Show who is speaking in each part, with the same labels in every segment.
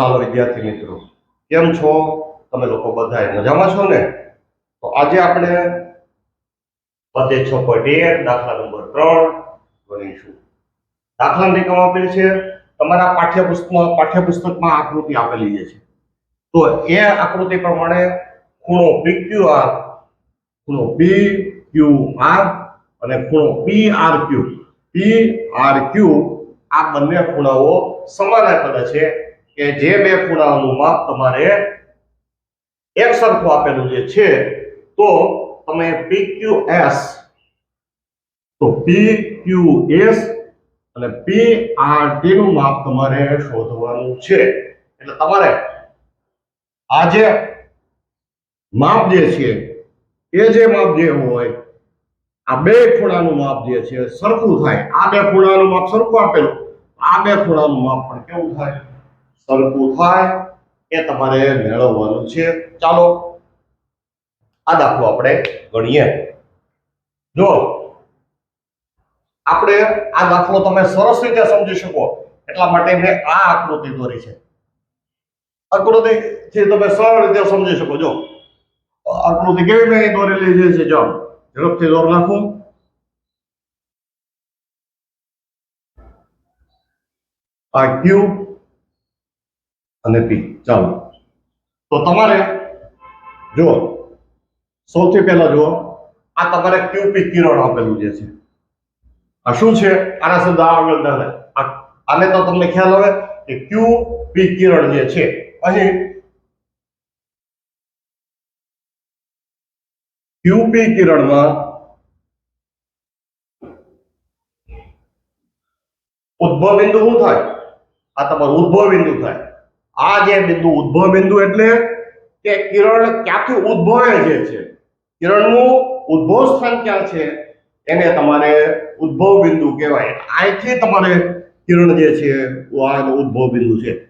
Speaker 1: ચાલો વિદ્યાર્થી મિત્રો, કેમ છો? તમે લોકો બધા મજામાં છો ને? તો આજે આપણે પતે છ પોઈન્ટ એક, દાખલા નંબર ત્રણ ગણીશું દાખલાની રકમ આપેલી છે, તમારા પાઠ્યપુસ્તકમાં પાઠ્યપુસ્તકમાં આકૃતિ આપેલી છે. તો એ આકૃતિ પ્રમાણે ખૂણો PQR ખૂણો PQR અને ખૂણો PRQ PRQ આ બંને ખૂણાઓ સમાન છે. કે જે બે ખૂણાઓનું માપ તમારે એક સરખું આપેલું જે છે, તો તમે PQS તો PQS અને PRT નું માપ તમારે શોધવાનું છે. એટલે તમારે આ જે માપ જે છે, એ જે માપ જે હોય, આ બે ખૂણાનું માપ જે છે, સરખું થાય. આ બે ખૂણાનું માપ સરખું આપેલું. આ બે ખૂણાનું માપ પણ કેવું થાય? સરખું થાય એ તમારે મેળવવાનું છે. ચાલો, આ દાખલો આપણે ગણીએ. જો આપણે આ દાખલો તમે સરસ રીતે સમજી શકો. એટલા માટે મેં આ આકૃતિ દોરી છે. આકૃતિ થી તમે સરળ રીતે સમજી શકો. જો આકૃતિ કેવી મેં દોરેલી છે, જો ઝડપથી દોર નાખું. આ ક્યુ અને પી. ચાલો. તો તમારે જુઓ. સૌથી પહેલા જુઓ. આ તમારે ક્યુપી કિરણ આપેલું જે છે. આ શું છે? આના શબ્દ આગળ ના આને તો તમને ખ્યાલ આવે કે ક્યુ પી કિરણ જે છે, અહીં ક્યુપી કિરણમાં ઉદ્ભવ બિંદુ શું થાય? આ તમારું ઉદ્ભવ બિંદુ થાય. આ જે બિંદુ ઉદ્ભવ બિંદુ એટલે કે કિરણ ક્યાંથી ઉદ્ભવે જે છે. કિરણનું ઉદ્ભવ સ્થાન ક્યાં છે? એને તમારે ઉદ્ભવ બિંદુ કહેવાય. અહીંથી તમારે કિરણ જે છે આ ઉદ્ભવ બિંદુ છે.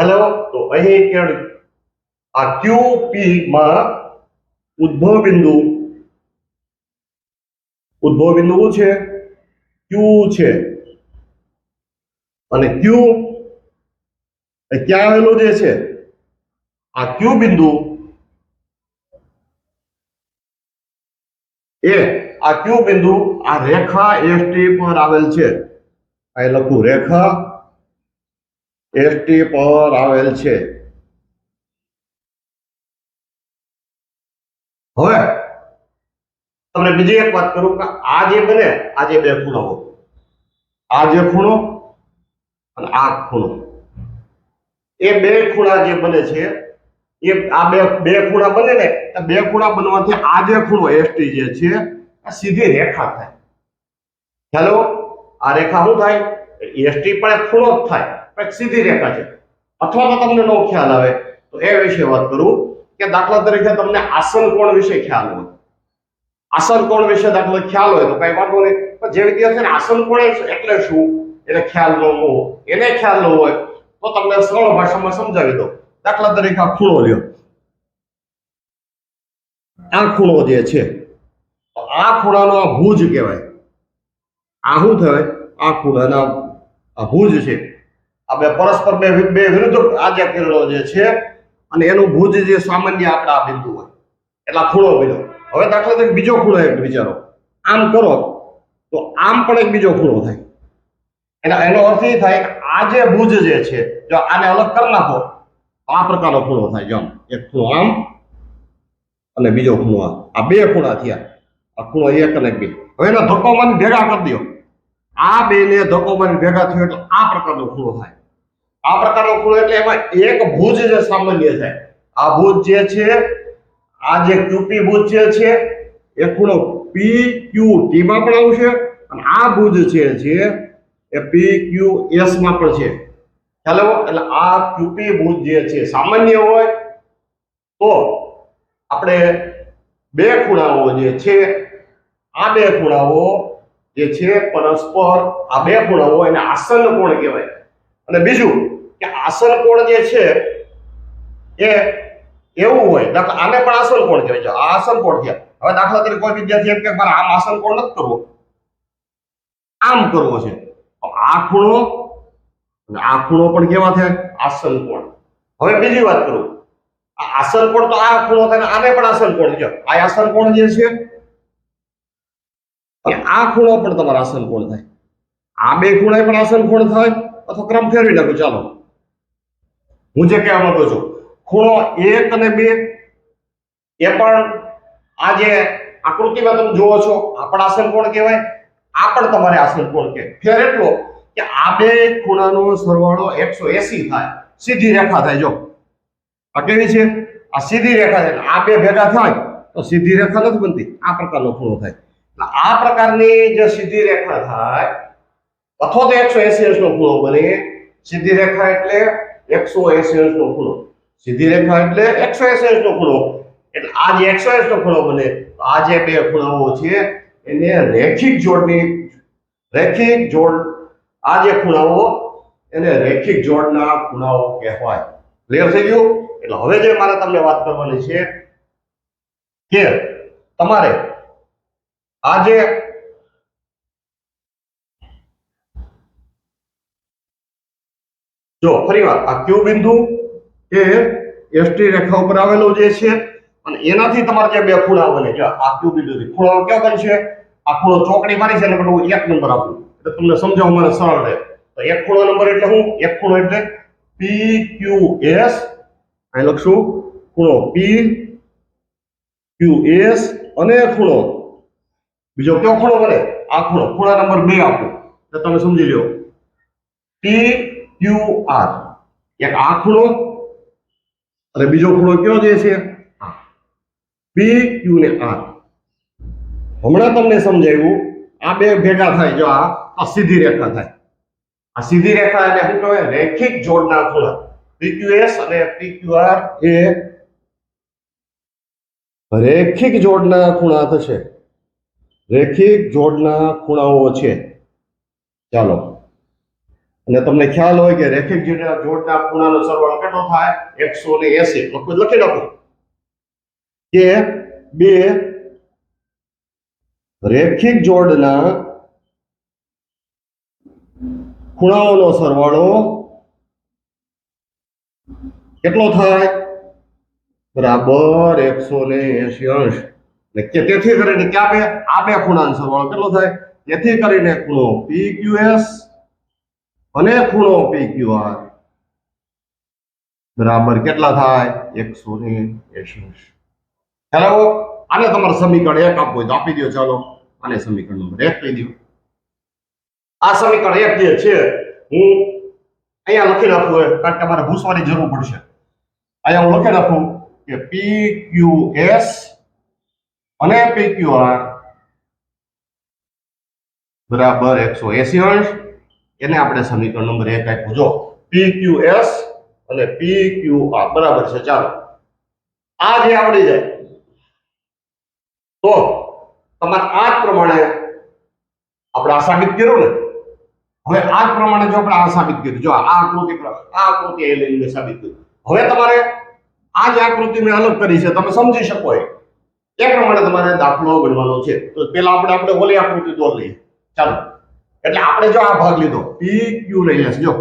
Speaker 1: હેલો? તો અહીં કિરણ, આ QP માં ઉદ્ભવ બિંદુ ઉદ્ભવ બિંદુ છે? ક્યુ છે. અને એ ક્યાં આવેલું જે છે? આ ક્યુ બિંદુ? એ, આ ક્યુ બિંદુ, આ રેખા ST પર આવેલ છે. આ લખું, રેખા ST પર આવેલ છે. હવે, તમને બીજી એક વાત કરું કે આ જે બને, આ જે બે ખૂણાઓ, આ જે ખૂણો અને આ ખૂણો. એ બે ખૂણા જે બને છે, એ આ બે બે ખૂણા બને ને બે ખૂણા બનવાથી આ જે ખૂણો એસટી જે છે, આ સીધી રેખા થાય. હેલો આ રેખા શું થાય? એસટી પણ એક ખૂણો જ થાય, પણ સીધી રેખા છે. અથવા તો તમને નો ખ્યાલ આવે, તો એ વિશે વાત કરું કે દાખલા તરીકે તમને આસન કોણ વિશે ખ્યાલ હોય. આસન કોણ વિશે દાખલો ખ્યાલ હોય તો કઈ વાંધો નહીં, પણ જે વિદ્યાર્થીને આસન કોણ એટલે શું? એને ખ્યાલ ન હોવો. એને ખ્યાલ ન હોય તો તમને સરળ ભાષામાં સમજાવી દો દાખલા તરીકે આ ખૂણો લ્યો. આ ખૂણો જે છે આ ખૂણાનો આ ભુજ કહેવાય. આ શું થાય આ ખૂણાના આ ભુજ છે. આ બે પરસ્પર બે બે વિરુદ્ધ આ જે કિરણો જે છે, અને એનું ભુજ જે સામાન્ય આપણા આ બિંદુ હોય. એટલે ખૂણો બન્યો હવે દાખલા તરીકે બીજો ખૂણો એક વિચારો. આમ કરો. તો આમ પણ એક બીજો ખૂણો થાય. એટલે એનો અર્થ એ થાય કે આ જે ભુજ જે છે, જો આને અલગ કરી નાખો આ પ્રકારનો ખૂણો થાય. જો. એક ખૂણો આમ અને બીજો ખૂણો આમ. આ બે ખૂણા થયા. આ ખૂણો એક અને બે. હવે એના ધક્કો મને ભેગા કરી દો. આ બે ને ધક્કો મને ભેગા થયો એટલે આ પ્રકારનો ખૂણો થાય. આ પ્રકારનો ખૂણો એટલે એમાં એક ભુજ જે સામાન્ય થાય. આ ભુજ જે છે, આ જે ક્યુપી ભુજ જે છે, એ ખૂણો પી ક્યુ ટી માં પણ આવશે અને આ ભુજ છે જે એ પી ક્યુ એસમાં પણ છે. ખ્યાલ આવો? એટલે આ ક્યુપી ભુજ જે છે, સામાન્ય હોય તો આપણે બે ખૂણાઓ જે છે, આ બે ખૂણાઓ જે છે પરસ્પર, આ બે ખૂણાઓ એને આસન કોણ કહેવાય? અને બીજું કે આસન કોણ જે છે એ એવું હોય આને પણ આસન કોણ કહેવાય? છે આ આસન કોણ છે? હવે દાખલા તરીકે કોઈ વિદ્યાર્થી એમ કે મારે આમ આસન કોણ નથી કરવો? આમ કરવો છે. આ ખૂણો અને આ ખૂણો પણ કેવા થાય? આસન કોણ? હવે બીજી વાત કરું. આ આસન કોણ તો આ ખૂણો થાય આને પણ આસન કોણ છે? આ આસન કોણ જે છે? આ ખૂણો પણ તમારો આસન કોણ થાય. આ બે ખૂણે પણ આસન કોણ થાય? અથવા ક્રમ ફેરવી નાખું, ચાલો. હું જે કહેવા માંગુ છું, ખૂણો એક અને બે, એ પણ આ જે આકૃતિમાં તમે જુઓ છો, આ પણ આસન કોણ કહેવાય? આ પણ તમારે આસન કોણ કે? ફેર એટલો કે આ બે ખૂણાનો સરવાળો એકસો એસી થાય. સીધી રેખા થાય, જો. આ કેવી છે? આ સીધી રેખા છે. આ બે ભેગા થાય, તો સીધી રેખા નથી બનતી. આ પ્રકારનો ખૂણો થાય. એટલે આ પ્રકારની જે સીધી રેખા થાય, અથવા તો એકસો એસી અંશનો ખૂણો બને. સીધી રેખા એટલે એકસો એસી અંશનો ખૂણો. સીધી રેખા એટલે એકસો એસી અંશનો ખૂણો. એટલે આ જે એકસો એસી નો ખૂણો બને આ જે બે ખૂણાઓ છે એને રેખિક જોડની, રેખિક જોડ આ જે ખૂણાઓ, એને રેખિક જોડના ખૂણાઓ કહેવાય. ક્લિયર થઈ ગયું? એટલે હવે જે મારે તમને વાત કરવાની છે, કે તમારે આ જે જો ફરી વાર, આ ક્યુ બિંદુ એ એસટી રેખા ઉપર આવેલો જે છે અને એનાથી તમારે જે બે ખૂણા બને જો આ ક્યુ બિંદુથી ખૂણો કયો બનશે આ ખૂણો ચોકડી મારી છે એટલે હું એક નંબર આપું. એટલે તમને સમજાવવા મને સરળ રહે. તો એક ખૂણો નંબર એટલે હું એક ખૂણો એટલે પી ક્યુ એસ અહીં લખશું. ખૂણો પી ક્યુ એસ અને ખૂણો બીજો કયો ખૂણો બને? આ ખૂણો ખૂણા નંબર બે આપું. તો તમે સમજી લો પી ક્યુ આર એક આ ખૂણો અને બીજો ખૂણો કયો જે છે? પી ક્યુ ને આર. હમણાં તમને સમજાવ્યું આ બે ભેગા થાય, જો આ સીધી રેખા થાય. આ સીધી રેખા એટલે શું કહેવાય? રેખિક જોડના ખૂણા. PQS અને પીક્યુઆર એ રેખિક જોડના ખૂણા થશે. રેખિક જોડના ખૂણાઓ છે. ચાલો. અને તમને ખ્યાલ હોય કે રેખિક જોડના ખૂણાનો સરવાળો કેટલો થાય? એકસો ને એસી. લખી નાખો. કે બે રેખિક જોડના ખૂણાઓનો સરવાળો કેટલો થાય? બરાબર એકસો ને એસી અંશ. કે તેથી કરીને ક્યાં બે, આ બે ખૂણાનો સરવાળો કેટલો થાય? તેથી કરીને ખૂણો પી ક્યુ એસ અને ખૂણો પી ક્યુ આર બરાબર કેટલા થાય? એકસો ને એસી અંશ. હેલો આને તમારે સમીકરણ એક આપવું હોય તો આપી દો ચાલો. આને સમીકરણ નંબર એક કહી દો આ સમીકરણ એક જે છે, હું અહીંયા લખી નાખું હોય કારણ કે મારે ભૂસવાની જરૂર પડશે. અહીંયા હું લખી નાખું કે પી ક્યુ એસ અને પી ક્યુ આર બરાબર એકસો એસી અંશ. એને આપણે સમીકરણ નંબર એક આપ્યું. જો પી ક્યુ એસ અને પી ક્યુ આર બરાબર છે. ચાલો. આ જે આવડી જાય તો તમારે આ જ પ્રમાણે આપણે આ સાબિત કર્યું ને? હવે આ જ પ્રમાણે જો આપણે આ સાબિત કર્યું, જો આ આકૃતિ આ આકૃતિ એ લઈને સાબિત કર્યું. હવે તમારે આ જે આકૃતિ મેં અલગ કરી છે, તમે સમજી શકો એ. એ પ્રમાણે તમારે દાખલો ગણવાનો છે. તો પેલા આપણે આપણે ઓલી આકૃતિ દોર લઈએ. ચાલો. એટલે આપણે જો આ ભાગ લીધો પી ક્યુ લઈ લેશે, જો.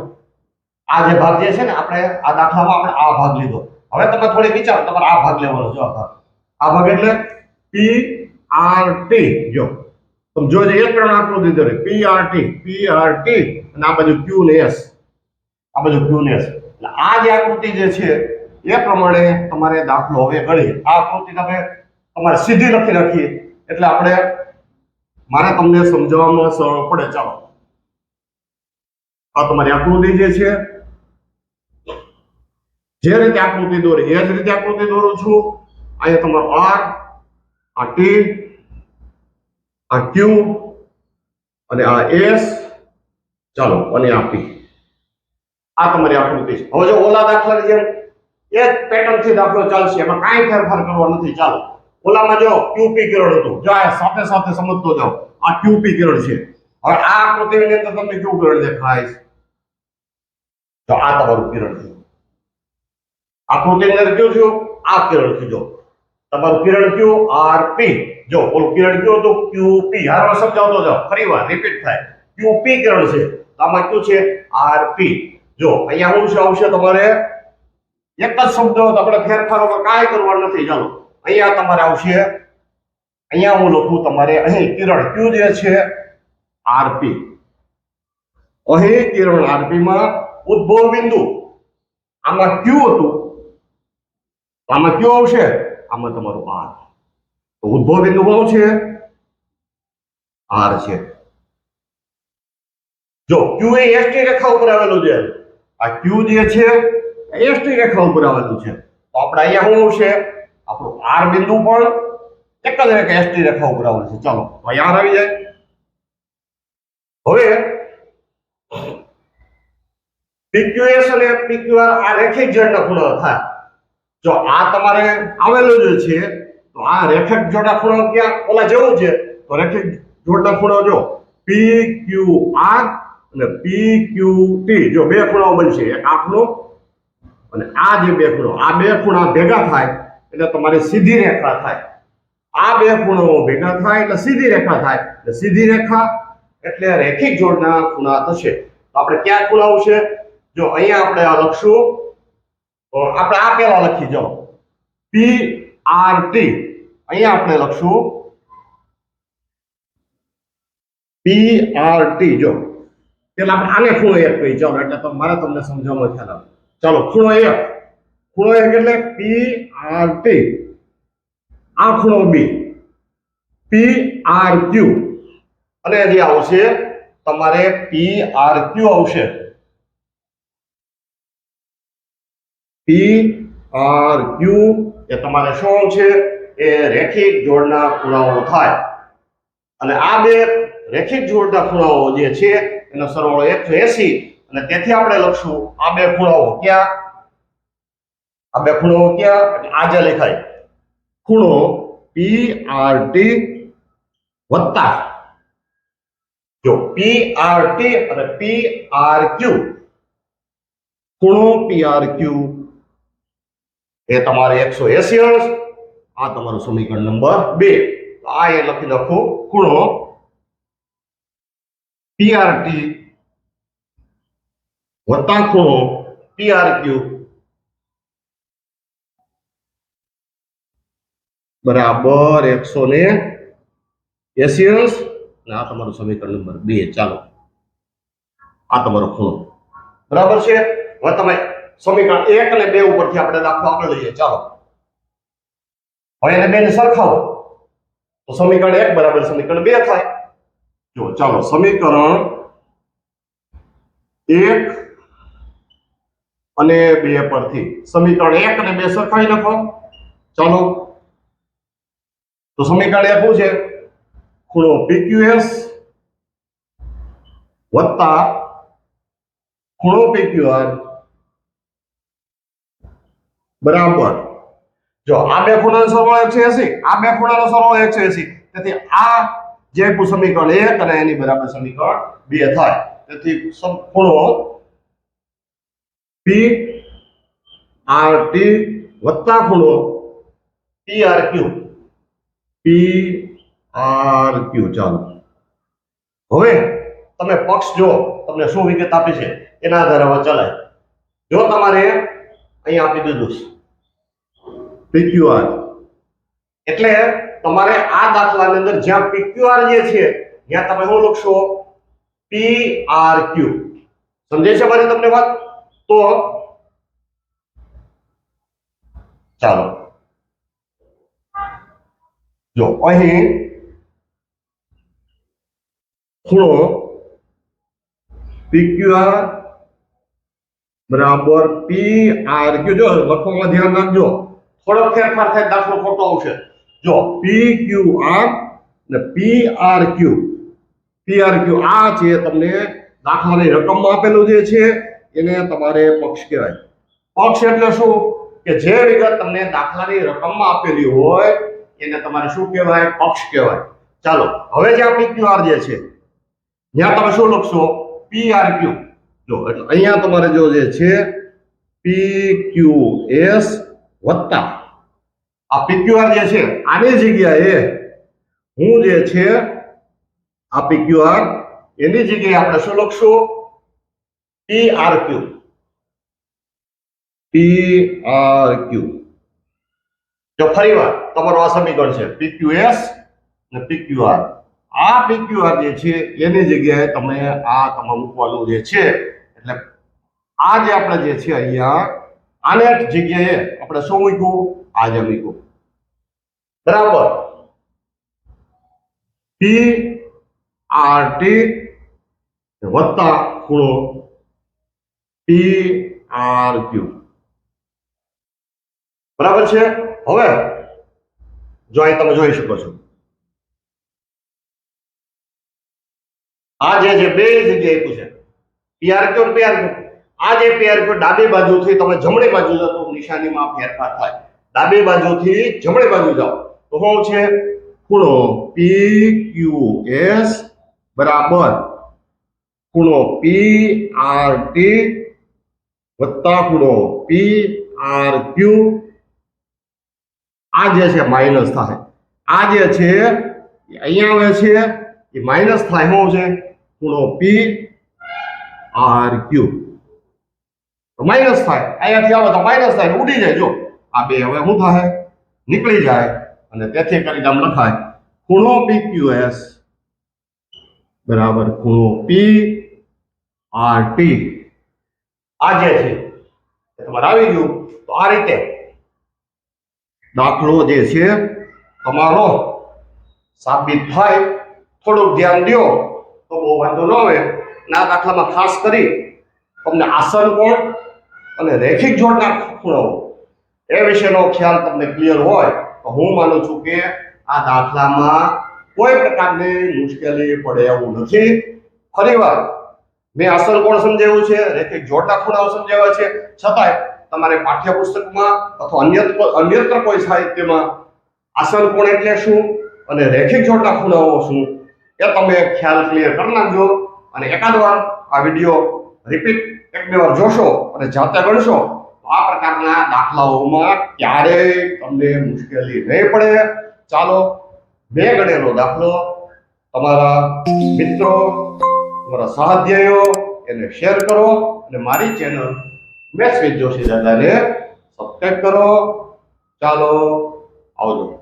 Speaker 1: આ જે ભાગ જે છે ને, આપણે આ દાખલામાં આપણે આ ભાગ લીધો. હવે તમે થોડી વિચારો, તમારે આ ભાગ લેવાનો જો આ ભાગ. આ ભાગ એટલે પી આર ટી જો. તમે જો જે એક ત્રણ આકૃતિ રે P R T P R T અને આ બાજુ ક્યુ ને એસ આ બાજુ ક્યુ ને એસ એટલે આ જે આકૃતિ જે છે, એ પ્રમાણે તમારે દાખલો હવે ગણી આ આકૃતિ તમે તમારે સીધી લખી રાખીએ. એટલે આપણે, મારે તમને સમજાવવામાં સરળ પડે. ચાલો. આ તમારી આકૃતિ જે છે, જે રીતે આકૃતિ દોરી, એ જ રીતે આકૃતિ દોરું છું. અહીંયા તમારો આર આ ટી આ ક્યુ અને આ એસ ચાલો, અને આ પી આ તમારી આકૃતિ છે. હવે જો ઓલા દાખલાની જેમ એ જ પેટર્નથી દાખલો ચાલશે. એમાં કાંઈ ફેરફાર કરવો નથી. ચાલો, ઓલામાં જો ક્યુપી કિરણ હતું. જો આ સાથે સાથે સમજતો જાઓ. આ ક્યુપી કિરણ છે. હવે આ આકૃતિની અંદર તમને કેવું કિરણ દેખાય તો આ તમારું કિરણ છે. આકૃતિની અંદર કયું થયું? આ કિરણ થયું. તમારું કિરણ કયું આરપી જો ઓલું કિરણ ક્યુ હતું ક્યુપી હારો સમજાવતો જાઓ. ફરી વાર રિપીટ થાય. ક્યુપી કિરણ છે. તો આમાં ક્યુ છે આરપી જો, અહીંયા શું છે આવશે તમારે? એક જ શબ્દ આપણે ફેરફારોમાં કાંઈ કરવા નથી. ચાલો, અહીંયા તમારે આવશે. અહીંયા હું લખું તમારે, અહીં કિરણ ક્યુ જે છે આરપી અહીં કિરણ આરપીમાં ઉદ્ભવ બિંદુ. આમાં ક્યુ હતું. આમાં ક્યુ આવશે. આમાં તમારું આર તો ઉદ્ભવ બિંદુ શું છે આર છે જો ક્યુ એ એસટી રેખા ઉપર આવેલું છે આ ક્યુ જે છે એસટી રેખા ઉપર આવેલું છે તો આપણે અહીંયા શું આવશે આપણું આર બિંદુ પણ એક જ રેખા એસટી રેખા ઉપર આવેલું છે ચાલો તો અહીંયા આવી જાય હવે પીક્યુએસ અને પીક્યુઆર આ રેખિક જોડના ખૂણો થાય જો આ તમારે આવેલું જ છે, તો આ રેખક જોડા ખૂણો ક્યાં? ઓલા જેવું છે. તો રેખિક જોડના ખૂણો જો પી ક્યુ આર અને પી ક્યુ ટી જો બે ખૂણાઓ બનશે, એક આ ખૂણો અને આ જે બે ખૂણો, આ બે ખૂણા ભેગા થાય એટલે તમારી સીધી રેખા થાય. આ બે ખૂણાઓ ભેગા થાય એટલે સીધી રેખા થાય. એટલે સીધી રેખા એટલે રેખિક જોડના ખૂણા થશે. તો આપણે ક્યાં ખૂણાઓ છે? જો અહીંયા આપણે આ લખશું. આપણે આ પહેલા લખી જાઓ. પી આર ટી અહીંયા આપણે લખશું. પી આર ટી જો. પેલા આપણે આને ખૂણો એક કહી જાઓ, એટલે મારે તમને સમજાવવાનો ખ્યાલ આવે. ચાલો, ખૂણો એક. ખૂણો એક એટલે પી આર ટી આ ખૂણો બી પી આર ક્યુ અને જે આવશે, તમારે પી આર ક્યુ આવશે. આર ક્યુ એ તમારે શું છે? એ રેખિક જોડના ખૂણાઓ થાય. અને આ બે રેખિક જોડના ખૂણાઓ જે છે, એનો સરવાળો એકસો એસી. અને તેથી આપણે લખશું, આ બે ખૂણાઓ ક્યાં? આ બે ખૂણાઓ ક્યાં? આજે લખાય. ખૂણો પી આર ટી વત્તા જો પી આર ટી અને પી આર ક્યુ ખૂણો પી આર ક્યુ એ તમારે એકસો એસી અંશ આ તમારું સમીકરણ નંબર બે. આ એ લખી નાખો ખૂણો પીઆરટી વત્તા ખૂણો પીઆરક્યુ બરાબર એકસો ને એસી અંશ અને આ તમારું સમીકરણ નંબર બે. ચાલો. આ તમારો ખૂણો. બરાબર છે? હવે તમે સમીકરણ એક અને બે ઉપરથી આપણે દાખલો આગળ લઈએ. ચાલો. હવે એને બેને સરખાવો. તો સમીકરણ એક બરાબર સમીકરણ બે થાય. જો, ચાલો, સમીકરણ એક અને બે પરથી. સમીકરણ એક અને બે સરખાવી લખો ચાલો. તો સમીકરણ શું છે? ખૂણો PQS વત્તા ખૂણો PQR બરાબર. જો આ બે ખૂણાનો સરવાળો એકસો એસી, આ બે ખૂણાનો સરવાળો એકસો એસી. તેથી આ જે આપ્યું સમીકરણ એક અને એની બરાબર સમીકરણ બે થાય. તેથી ખૂણો પી આર ટી વત્તા ખૂણો P R Q P R Q ચાલો. હવે તમે પક્ષ જો તમને શું વિગત આપી છે? એના આધારે હવે ચલાય. જો તમારે અહીંયા આપી દીધું છે. PQR એટલે તમારે આ દાખલાની અંદર જ્યાં પીક્યુઆર જે છે ત્યાં તમે શું લખશો? PRQ સમજાય છે મારી તમને વાત? તો ચાલો. જો અહીં ખૂણો PQR બરાબર. PRQ જો લખવામાં ધ્યાન રાખજો. થોડો ફેરફાર થાય, દાખલો ખોટો આવશે. જો પી ક્યુ આર ને P R Q P R Q આ છે તમને દાખલાની રકમમાં આપેલું જે છે, એને તમારે પક્ષ કહેવાય. પક્ષ એટલે શું? કે જે વિગત તમને દાખલાની રકમમાં આપેલી હોય, એને તમારે શું કહેવાય? પક્ષ કહેવાય. ચાલો, હવે જે આ પી ક્યુ આર જે છે, ત્યાં તમે શું લખશો? પી આર ક્યુ જો, એટલે અહીંયા તમારે જો જે છે પી ક્યુ એસ વત્તા. આ PQR જે છે, આની જગ્યાએ હું જે છે, આ PQR એની જગ્યાએ આપણે શું લખશું? PRQ પી આર ક્યુ જો ફરી વાર તમારું આ સમીકરણ છે પી ક્યુ એસ અને પી ક્યુ આર આ પીક્યુઆર જે છે, એની જગ્યાએ તમે આ તમારે મૂકવાનું જે છે, એટલે આ જે આપણે જે છે અહીંયા, આને જગ્યાએ આપણે શું મૂક્યું? આ જે મૂક્યું. બરાબર. પી આર ટી વત્તા ખૂણો પી આર ક્યુ બરાબર છે? હવે, જો અહીં તમે જોઈ શકો છો. આ જે છે બે જગ્યાએ પૂછે પીઆર ક્યુ પીઆર ક્યુ? આ જે પીઆર ક્યુ? ડાબી બાજુથી તમે જમણી બાજુ જાઓ તો નિશાનીમાં ફેરફાર થાય. ડાબી બાજુથી જમણી બાજુ જાઓ તો શું છે? ખૂણો પી ક્યુ એસ બરાબર. ખૂણો પી આર ટી વત્તા ખૂણો પી આર ક્યુ આ જે છે માઇનસ થાય. આ જે છે અહીંયા આવે છે, એ માઇનસ થાય શું છે? ખૂણો પી આર ક્યુ માઇનસ થાય. અહીંયાથી આવે તો માઇનસ થાય, ઉડી જાય. જો, આ બે હવે શું થાય? નીકળી જાય. અને તેથી કરીને આમ લખાય. ખૂણો પી ક્યુ એસ બરાબર, ખૂણો પી આર ટી આ જે છે તમારે આવી ગયું. તો આ રીતે દાખલો જે છે, તમારો સાબિત થાય. થોડુંક ધ્યાન દો તો બહુ વાંધો ન આવે ના દાખલામાં ખાસ કરી તમને આસન કોણ અને રેખિક જોડના ખૂણો. એ વિશેનો ખ્યાલ તમને ક્લિયર હોય, તો હું માનું છું કે આ દાખલામાં કોઈ પ્રકારની મુશ્કેલી પડે એવું નથી. ફરીવાર મેં આસન કોણ સમજાવ્યું છે? રેખિક જોડના ખૂણાઓ સમજાવ્યા છે. છતાંય તમારે પાઠ્યપુસ્તકમાં અથવા અન્ય અન્યત્ર કોઈ સાહિત્યમાં આસન કોણ એટલે શું? અને રેખિક જોડના ખૂણાઓ શું? એ તમે ખ્યાલ ક્લિયર કરી નાખજો. અને એકાદ વાર આ વીડિયો રિપીટ એક બે વાર જોશો અને જાતે ગણશો આ પ્રકારના દાખલાઓમાં ક્યારેય તમને મુશ્કેલી નહીં પડે. ચાલો, બે ગણેલો દાખલો. તમારા મિત્રો, તમારા સહાધ્યાયો એને શેર કરો અને મારી ચેનલ મેથ્સ વિથ જોશી દાદાને સબસ્ક્રાઈબ કરો. ચાલો, આવજો.